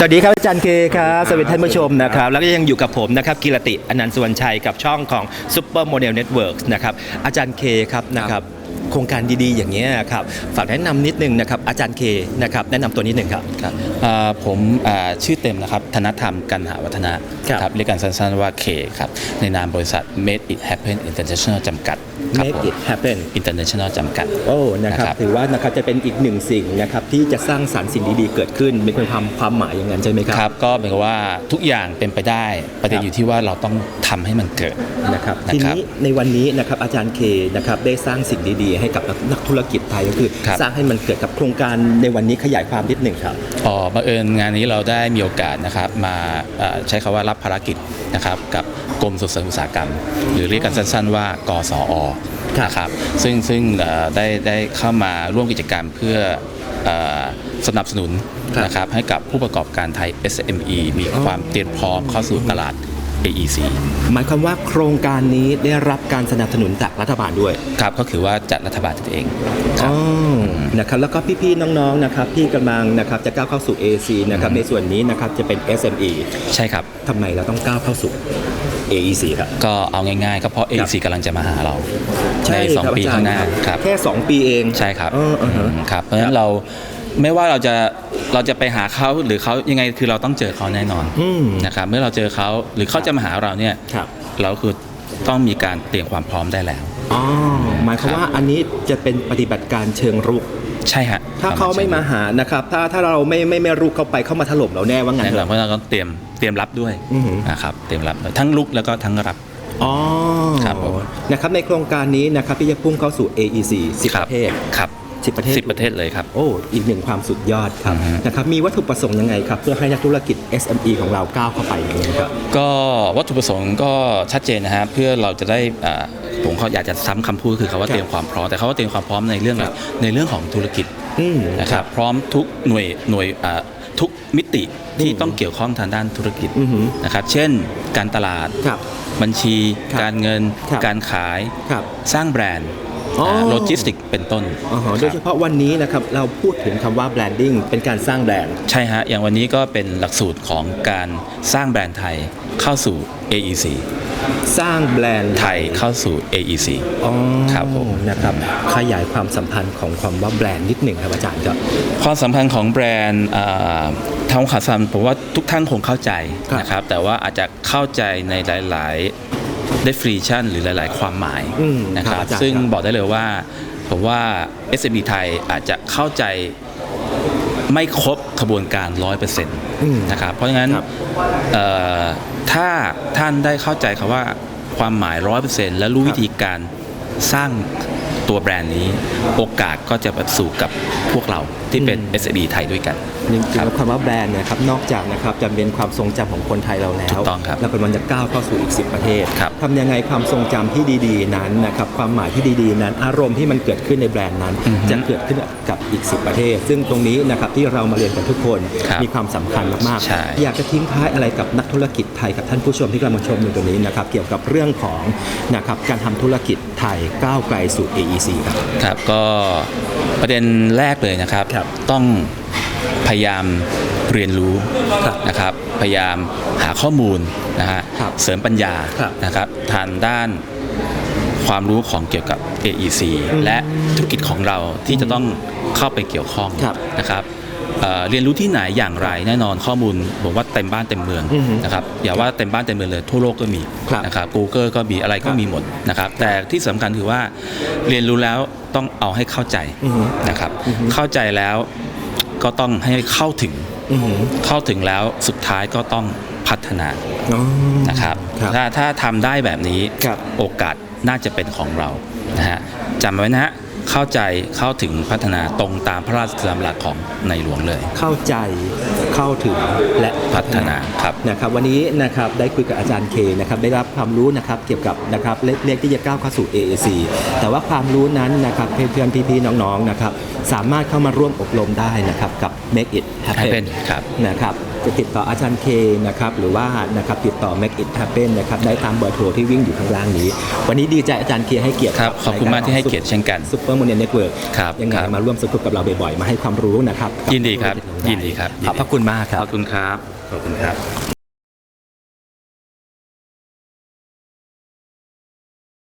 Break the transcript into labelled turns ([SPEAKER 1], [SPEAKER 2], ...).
[SPEAKER 1] สวัสดีครับอาจารย์เคครับสวัสดีท่านผู้ชมนะครับแล้วก็ยังอยู่กับผมนะครับกิรติอนันต์สุวรรณชัยกับช่องของ Super Model Network นะครับอาจารย์เคครับนะครับโครงการดีๆ อย่างนี้ยครับฝากแนะนำนิดนึงนะครับอาจารย์เคนะครับแนะนำตัวนิดนึงครับ
[SPEAKER 2] ครับอ่าผมอ่าชื่อเต็มนะครับ ธนธรรมกันหาวัฒนะครับ เรียกกันสั้นๆว่าเคครับ ในนามบริษัท Made It Happen International จำกัด ครับ
[SPEAKER 1] Make
[SPEAKER 2] ผม
[SPEAKER 1] it happen
[SPEAKER 2] International จำกัด
[SPEAKER 1] โอ้นะครับ
[SPEAKER 2] นะครับ
[SPEAKER 1] ถือว่านะครับจะเป็นอีกหนึ่งสิ่งนะครับที่จะสร้างสรรค์สิ่งดีๆเกิดขึ้นมีความความหมายอย่างนั้นใช่ไหมครับ
[SPEAKER 2] ครับก็เป็นว่าทุกอย่างเป็นไปได้ประเด็น
[SPEAKER 1] ครับ
[SPEAKER 2] อยู่ที่ว่าเราต้องทำให้มันเกิด
[SPEAKER 1] นะครับ
[SPEAKER 2] นะครับ
[SPEAKER 1] ทีนี้ในวันนี้นะครับอาจารย์เคนะครับได้สร้างสิ่งดีๆ ให้กับนักธุรกิจไทยก็คือ
[SPEAKER 2] ครับ
[SPEAKER 1] สร้างให้มันเกิดกับโครงการในวันนี้ขยายความนิดหนึ่งครับ
[SPEAKER 2] อ๋อบังเอิญงานนี้เราได้มีโอกาสนะครับมาเอ่อใช้คำว่ารับภารกิจนะครับกับกรมส่งเสริมอุตสาหกรรม หรือเรียกกันสั้นๆว่ากสอ
[SPEAKER 1] ครับ
[SPEAKER 2] นะครับซึ่งซึ่งเอ่อได้ได้เข้ามาร่วมกิจกรรมเพื่อเอ่อสนับสนุน
[SPEAKER 1] ครับ
[SPEAKER 2] นะครับให้กับผู้ประกอบการไทย SME มีความเตรียมพร้อมเข้าสู่ตลาด AEC
[SPEAKER 1] หมายความว่าโครงการนี้ได้รับการสนับสนุนจากรัฐบาลด้วย
[SPEAKER 2] ครับก็คือว่าจัดรัฐบาลจัดเองครั
[SPEAKER 1] อ๋
[SPEAKER 2] บ
[SPEAKER 1] อนะครับแล้วก็พี่ๆน้องๆนะครับที่กำลังนะครับจะก้าวเข้าสู่ AC นะครับในส่วนนี้นะครับจะเป็น SME
[SPEAKER 2] ใช่ครับ
[SPEAKER 1] ทำไมเราต้องก้าวเข้าสู่ AEC ครับ
[SPEAKER 2] ก็เอาง่ายๆก็เพราะ AEC กำลังจะมาหาเราใน
[SPEAKER 1] ครับ
[SPEAKER 2] 2ปี
[SPEAKER 1] อจรย์
[SPEAKER 2] ข้างหน้าครับ
[SPEAKER 1] แค่ 2 ปีเอง
[SPEAKER 2] ใช่ครับ
[SPEAKER 1] เออเออฮะ
[SPEAKER 2] มครับเพราะฉะนั้นเราไม่ว่าเราจะเราจะไปหาเขาหรือเขายังไงคือเราต้องเจอเขาแน่นอน
[SPEAKER 1] อืม
[SPEAKER 2] นะครับเมื่อเราเจอเขาหรือเขาจะมาหาเราเนี่ย
[SPEAKER 1] ครับ
[SPEAKER 2] เราคือต้องมีการเตรียมความพร้อมได้แล้ว
[SPEAKER 1] อ๋อหมายความว่าอันนี้จะเป็นปฏิบัติการเชิงรุก
[SPEAKER 2] ใช่ฮะ
[SPEAKER 1] ถ้าเขาไม่มาหานะครับ ถ้าถ้าเราไม่ไม่ไม่รุกเข้าไปเข้ามาถล่มเราแน่ว่างั้น
[SPEAKER 2] แน่
[SPEAKER 1] เถ
[SPEAKER 2] นอน
[SPEAKER 1] อะ
[SPEAKER 2] เพราะเราต้องเตรียมเตรียมรับด้วย
[SPEAKER 1] อือหือ
[SPEAKER 2] นะครับเตรียมรับทั้งลุกแล้วก็ทั้งรับ
[SPEAKER 1] อ๋อ
[SPEAKER 2] ครับผม
[SPEAKER 1] นะครับในโครงการนี้นะครับที่จะพุ่งเข้าสู่ AEC 10
[SPEAKER 2] ค
[SPEAKER 1] ป
[SPEAKER 2] บ
[SPEAKER 1] ระเทศ
[SPEAKER 2] ครับ
[SPEAKER 1] 10 ประเทศ
[SPEAKER 2] สิบประเทศเลยครับ
[SPEAKER 1] โอ้ อีกหนึ่งความสุดยอดครับ
[SPEAKER 2] อือฮึ
[SPEAKER 1] นะครับ มีวัตถุประสงค์ยังไงครับ เพื่อให้นักธุรกิจ SME ของเราก้าวเข้าไปอย่างนี้ครับ
[SPEAKER 2] ก็วัตถุประสงค์ก็ชัดเจนนะฮะ เพื่อเราจะได้อ่าผมเขาอยากจะซ้ำคำพูดคือคาว่า
[SPEAKER 1] ครับ
[SPEAKER 2] เตรียมความพร้อม แต่เขาว่าเตรียมความพร้อมในเรื่อง
[SPEAKER 1] ครับ
[SPEAKER 2] ในเรื่องของธุรกิจ
[SPEAKER 1] อืม
[SPEAKER 2] นะครับ พร้อมทุกหน่วยหน่วยอ่าทุกมิติที่
[SPEAKER 1] อืม
[SPEAKER 2] ต้องเกี่ยวข้องทางด้านธุรกิจ
[SPEAKER 1] อือหือ
[SPEAKER 2] นะครับ เช่น การตลาด
[SPEAKER 1] ครับ
[SPEAKER 2] บัญชี
[SPEAKER 1] ครับ
[SPEAKER 2] การเงิน
[SPEAKER 1] ครับ
[SPEAKER 2] การขาย
[SPEAKER 1] ครับ
[SPEAKER 2] สร้างแบรนด์
[SPEAKER 1] อ๋อ
[SPEAKER 2] โลจิสติกเป็นต้น
[SPEAKER 1] อ๋อโดยเฉ
[SPEAKER 2] ครับ
[SPEAKER 1] พาะวันนี้นะครับเราพูดถึงคำว่า branding เป็นการสร้างแบรนด์
[SPEAKER 2] ใช่ฮะ อย่างวันนี้ก็เป็นหลักสูตรของการสร้างแบรนด์ไทยเข้าสู่ AEC
[SPEAKER 1] สร้างแบรนด์
[SPEAKER 2] ไทยเข้าสู่ AEC
[SPEAKER 1] อ๋อ
[SPEAKER 2] ครับผม
[SPEAKER 1] นะครับขยายความสัมพันธ์ของความว่าแบรนด์นิดหนึ่งครับอาจารย์ครับ
[SPEAKER 2] ความสัมพันธ์ของแบรนด์อ่าทางขาซัมผมว่าทุกท่านคงเข้าใจ
[SPEAKER 1] ครับ
[SPEAKER 2] นะครับแต่ว่าอาจจะเข้าใจในหลาย ๆ definition หรือหลาย ๆ ความหมาย
[SPEAKER 1] อืม
[SPEAKER 2] นะค
[SPEAKER 1] ครั
[SPEAKER 2] รั
[SPEAKER 1] บบอาจารย์
[SPEAKER 2] ซึ่ง
[SPEAKER 1] ครับ
[SPEAKER 2] บอกได้เลยว่า ผมว่า SME ไทยอาจจะเข้าใจไม่ครบขบวนการ 100%
[SPEAKER 1] อืม
[SPEAKER 2] นะครับเพราะฉะนั้น
[SPEAKER 1] ครับ
[SPEAKER 2] เอ่อถ้าท่านได้เข้าใจคำว่าความหมาย 100%และรู้วิธีการสร้างตัวแบรนด์นี้ โอกาสก็จะประสู่กับพวกเราที่เป็น
[SPEAKER 1] อืม
[SPEAKER 2] SME ไทยด้วยกัน
[SPEAKER 1] จริง
[SPEAKER 2] ค
[SPEAKER 1] ๆ
[SPEAKER 2] รับ
[SPEAKER 1] แล้วคำว่าแบรนด์เนะครับนอกจากนะครับจะเป็นความทรงจำของคนไทยเราแล้ว
[SPEAKER 2] ถูกต้องครับ
[SPEAKER 1] แล้วก็มันจะก้าวเข้าสู่อีก 10 ประเทศ
[SPEAKER 2] ครับ
[SPEAKER 1] ทำยังไงความทรงจำที่ดีๆนั้นนะครับความหมายที่ดีๆนั้น อารมณ์ที่มันเกิดขึ้นในแบรนด์นั้น
[SPEAKER 2] อือฮึ
[SPEAKER 1] จะเกิดขึ้นกับอีก 10 ประเทศ ซึ่งตรงนี้นะครับที่เรามาเรียนกันทุกคน
[SPEAKER 2] ครับ
[SPEAKER 1] มีความสำคัญมาก
[SPEAKER 2] ใช่
[SPEAKER 1] ๆอยากจะทิ้งท้ายอะไรกับนักธุรกิจไทยกับท่านผู้ชมที่กำลังชมอยู่ตรงนี้นะครับเกี่ยวกับเรื่องของนะครับการทำธุรกิจไทยก้าวไกลสู่ AEC ครับ
[SPEAKER 2] ครับก็ประเด็นแรกเลยนะครับ
[SPEAKER 1] ครับ
[SPEAKER 2] ต้องพยายามเรียนรู้
[SPEAKER 1] ครับ
[SPEAKER 2] นะครับ พยายามหาข้อมูลนะฮะ
[SPEAKER 1] ครับ
[SPEAKER 2] เสริมปัญญา
[SPEAKER 1] ครับ
[SPEAKER 2] นะครับทางด้านความรู้ของเกี่ยวกับ AEC
[SPEAKER 1] อืม
[SPEAKER 2] และธุรกิจของเราที่จะต้องเข้าไปเกี่ยวข้อง
[SPEAKER 1] ครับ
[SPEAKER 2] นะครับ เอ่อเรียนรู้ที่ไหนอย่างไรแน่นอนข้อมูลผมว่าเต็มบ้านเต็มเมือง
[SPEAKER 1] อือฮึ
[SPEAKER 2] นะครับอย่าว่าเต็มบ้านเต็มเมืองเลยทั่วโลกก็มี
[SPEAKER 1] ครับ
[SPEAKER 2] นะครับ Google ก็มีอะไรก็
[SPEAKER 1] ครับ
[SPEAKER 2] มีหมดนะครับแต่ที่สำคัญคือว่าเรียนรู้แล้วต้องเอาให้เข้าใจ
[SPEAKER 1] อือฮึ
[SPEAKER 2] นะครับ
[SPEAKER 1] อือฮึ
[SPEAKER 2] เข้าใจแล้วก็ต้องให้เข้าถึง
[SPEAKER 1] อือหือ
[SPEAKER 2] เข้าถึงแล้วสุดท้ายก็ต้องพัฒนา
[SPEAKER 1] อ๋อ
[SPEAKER 2] นะครับ
[SPEAKER 1] ครับ
[SPEAKER 2] ถ้าถ้าทำได้แบบนี้
[SPEAKER 1] ครับ
[SPEAKER 2] โอกาสน่าจะเป็นของเรานะฮะจำไว้นะฮะ เข้าใจเข้าถึงพัฒนาตรงตามพระราชดำรัสของในหลวงเลย
[SPEAKER 1] เข้าใจเข้าถึงและ
[SPEAKER 2] พัฒนาครับ
[SPEAKER 1] นะครับวันนี้นะครับได้คุยกับอาจารย์เคนะครับได้รับความรู้นะครับเกี่ยวกับนะครับเลขเลขที่จะก้าวเข้าสู่ AAC แต่ว่าความรู้นั้นนะครับเพื่อนๆพี่ๆน้องๆนะครับสามารถเข้ามาร่วมอบรมได้นะครับกับ Make It Happen
[SPEAKER 2] Happen ครับ
[SPEAKER 1] นะครับ จะติดต่ออาจารย์เคนะครับหรือว่านะครับติดต่อ Make It Happen นะครับได้ตามเบอร์โทรที่วิ่งอยู่ข้างล่างนี้ วันนี้ดีใจอาจารย์เคให้เกียรติ
[SPEAKER 2] ครับขอบคุณมากที่ให้เกียรติเช่นกัน
[SPEAKER 1] ซุปเปอร์โมเดลเน็ตเวิร์ก
[SPEAKER 2] ครับ
[SPEAKER 1] ยังไง
[SPEAKER 2] ครับ
[SPEAKER 1] มาร่วมสนุกกับเราบ่อยๆมาให้ความรู้นะครับ
[SPEAKER 2] ยินดีครับยินดีครับ
[SPEAKER 1] ขอบพระคุณมากค
[SPEAKER 2] ข
[SPEAKER 1] รับ
[SPEAKER 2] อบคุณครับขอบคุณครับ